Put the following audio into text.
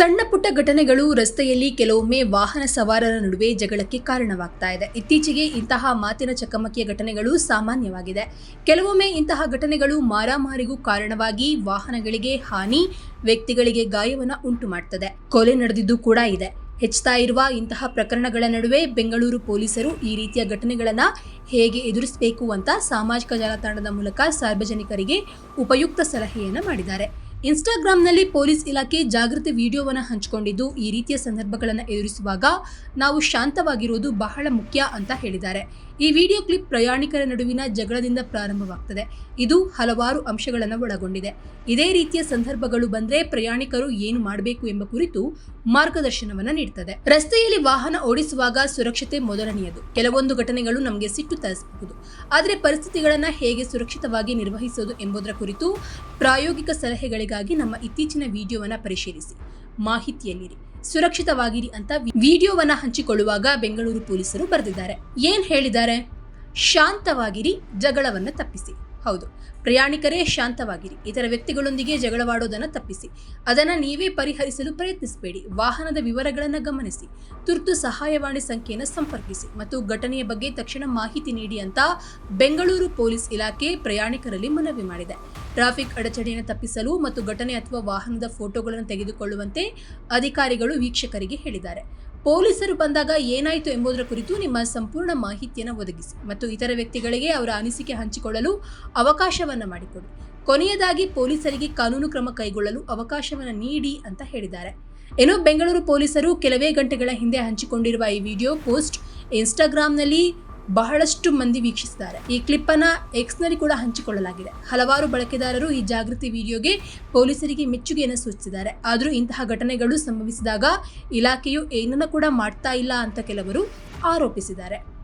ಸಣ್ಣ ಪುಟ್ಟ ಘಟನೆಗಳು ರಸ್ತೆಯಲ್ಲಿ ಕೆಲವೊಮ್ಮೆ ವಾಹನ ಸವಾರರ ನಡುವೆ ಜಗಳಕ್ಕೆ ಕಾರಣವಾಗ್ತಾ ಇದೆ. ಇತ್ತೀಚೆಗೆ ಇಂತಹ ಮಾತಿನ ಚಕಮಕಿಯ ಘಟನೆಗಳು ಸಾಮಾನ್ಯವಾಗಿದೆ. ಕೆಲವೊಮ್ಮೆ ಇಂತಹ ಘಟನೆಗಳು ಮಾರಾಮಾರಿಗೂ ಕಾರಣವಾಗಿ ವಾಹನಗಳಿಗೆ ಹಾನಿ, ವ್ಯಕ್ತಿಗಳಿಗೆ ಗಾಯವನ್ನು ಉಂಟು ಮಾಡ್ತದೆ ಕೊಲೆ ನಡೆದಿದ್ದು ಕೂಡ ಇದೆ. ಹೆಚ್ಚುತ್ತಾ ಇರುವ ಇಂತಹ ಪ್ರಕರಣಗಳ ನಡುವೆ ಬೆಂಗಳೂರು ಪೊಲೀಸರು ಈ ರೀತಿಯ ಘಟನೆಗಳನ್ನು ಹೇಗೆ ಎದುರಿಸಬೇಕು ಅಂತ ಸಾಮಾಜಿಕ ಜಾಲತಾಣದ ಮೂಲಕ ಸಾರ್ವಜನಿಕರಿಗೆ ಉಪಯುಕ್ತ ಸಲಹೆಯನ್ನು ಮಾಡಿದ್ದಾರೆ. ಇನ್ಸ್ಟಾಗ್ರಾಂನಲ್ಲಿ ಪೊಲೀಸ್ ಇಲಾಖೆ ಜಾಗೃತಿ ವಿಡಿಯೋವನ್ನು ಹಂಚಿಕೊಂಡಿದ್ದು, ಈ ರೀತಿಯ ಸಂದರ್ಭಗಳನ್ನು ಎದುರಿಸುವಾಗ ನಾವು ಶಾಂತವಾಗಿರುವುದು ಬಹಳ ಮುಖ್ಯ ಅಂತ ಹೇಳಿದ್ದಾರೆ. ಈ ವಿಡಿಯೋ ಕ್ಲಿಪ್ ಪ್ರಯಾಣಿಕರ ನಡುವಿನ ಜಗಳದಿಂದ ಪ್ರಾರಂಭವಾಗ್ತದೆ. ಇದು ಹಲವಾರು ಅಂಶಗಳನ್ನು ಒಳಗೊಂಡಿದೆ. ಇದೇ ರೀತಿಯ ಸಂದರ್ಭಗಳು ಬಂದ್ರೆ ಪ್ರಯಾಣಿಕರು ಏನು ಮಾಡಬೇಕು ಎಂಬ ಕುರಿತು ಮಾರ್ಗದರ್ಶನವನ್ನು ನೀಡುತ್ತದೆ ರಸ್ತೆಯಲ್ಲಿ ವಾಹನ ಓಡಿಸುವಾಗ ಸುರಕ್ಷತೆ ಮೊದಲನೆಯದು. ಕೆಲವೊಂದು ಘಟನೆಗಳು ನಮಗೆ ಸಿಟ್ಟು ತರಿಸಬಹುದು. ಆದರೆ ಪರಿಸ್ಥಿತಿಗಳನ್ನು ಹೇಗೆ ಸುರಕ್ಷಿತವಾಗಿ ನಿರ್ವಹಿಸೋದು ಎಂಬುದರ ಕುರಿತು ಪ್ರಾಯೋಗಿಕ ಸಲಹೆಗಳಿಗಾಗಿ ನಮ್ಮ ಇತ್ತೀಚಿನ ವಿಡಿಯೋವನ್ನು ಪರಿಶೀಲಿಸಿ. ಮಾಹಿತಿಯಲ್ಲಿರಿ. ಸುರಕ್ಷಿತವಾಗಿರಿ ಅಂತ ವಿಡಿಯೋವನ್ನ ಹಂಚಿಕೊಳ್ಳುವಾಗ ಬೆಂಗಳೂರು ಪೊಲೀಸರು ಬರೆದಿದ್ದಾರೆ. ಏನ್ ಹೇಳಿದ್ದಾರೆ? ಶಾಂತವಾಗಿರಿ, ಜಗಳವನ್ನು ತಪ್ಪಿಸಿ. ಹೌದು. ಪ್ರಯಾಣಿಕರೇ ಶಾಂತವಾಗಿರಿ. ಇತರ ವ್ಯಕ್ತಿಗಳೊಂದಿಗೆ ಜಗಳವಾಡೋದನ್ನು ತಪ್ಪಿಸಿ. ಅದನ್ನು ನೀವೇ ಪರಿಹರಿಸಲು ಪ್ರಯತ್ನಿಸಬೇಡಿ. ವಾಹನದ ವಿವರಗಳನ್ನು ಗಮನಿಸಿ. ತುರ್ತು ಸಹಾಯವಾಣಿ ಸಂಖ್ಯೆಯನ್ನು ಸಂಪರ್ಕಿಸಿ. ಮತ್ತು ಘಟನೆಯ ಬಗ್ಗೆ ತಕ್ಷಣ ಮಾಹಿತಿ ನೀಡಿ ಅಂತ ಬೆಂಗಳೂರು ಪೊಲೀಸ್ ಇಲಾಖೆ ಪ್ರಯಾಣಿಕರಲ್ಲಿ ಮನವಿ ಮಾಡಿದೆ. ಟ್ರಾಫಿಕ್ ಅಡಚಣೆಯನ್ನು ತಪ್ಪಿಸಲು ಮತ್ತು ಘಟನೆ ಅಥವಾ ವಾಹನದ ಫೋಟೋಗಳನ್ನು ತೆಗೆದುಕೊಳ್ಳುವಂತೆ ಅಧಿಕಾರಿಗಳು ವೀಕ್ಷಕರಿಗೆ ಹೇಳಿದ್ದಾರೆ. ಪೊಲೀಸರು ಬಂದಾಗ ಏನಾಯಿತು ಎಂಬುದರ ಕುರಿತು ನಿಮ್ಮ ಸಂಪೂರ್ಣ ಮಾಹಿತಿಯನ್ನು ಒದಗಿಸಿ ಮತ್ತು ಇತರ ವ್ಯಕ್ತಿಗಳಿಗೆ ಅವರ ಅನಿಸಿಕೆ ಹಂಚಿಕೊಳ್ಳಲು ಅವಕಾಶವನ್ನು ಮಾಡಿಕೊಡಿ. ಕೊನೆಯದಾಗಿ ಪೊಲೀಸರಿಗೆ ಕಾನೂನು ಕ್ರಮ ಕೈಗೊಳ್ಳಲು ಅವಕಾಶವನ್ನು ನೀಡಿ ಅಂತ ಹೇಳಿದ್ದಾರೆ. ಏನೋ ಬೆಂಗಳೂರು ಪೊಲೀಸರು ಕೆಲವೇ ಗಂಟೆಗಳ ಹಿಂದೆ ಹಂಚಿಕೊಂಡಿರುವ ಈ ವಿಡಿಯೋ ಪೋಸ್ಟ್ ಇನ್ಸ್ಟಾಗ್ರಾಂನಲ್ಲಿ ಬಹಳಷ್ಟು ಮಂದಿ ವೀಕ್ಷಿಸಿದ್ದಾರೆ. ಈ ಕ್ಲಿಪ್ ಅನ್ನ ಎಕ್ಸ್ನಲ್ಲಿ ಕೂಡ ಹಂಚಿಕೊಳ್ಳಲಾಗಿದೆ. ಹಲವಾರು ಬಳಕೆದಾರರು ಈ ಜಾಗೃತಿ ವಿಡಿಯೋಗೆ ಪೊಲೀಸರಿಗೆ ಮೆಚ್ಚುಗೆಯನ್ನು ಸೂಚಿಸಿದ್ದಾರೆ. ಆದರೂ ಇಂತಹ ಘಟನೆಗಳು ಸಂಭವಿಸಿದಾಗ ಇಲಾಖೆಯು ಏನನ್ನ ಕೂಡ ಮಾಡ್ತಾ ಇಲ್ಲ ಅಂತ ಕೆಲವರು ಆರೋಪಿಸಿದ್ದಾರೆ.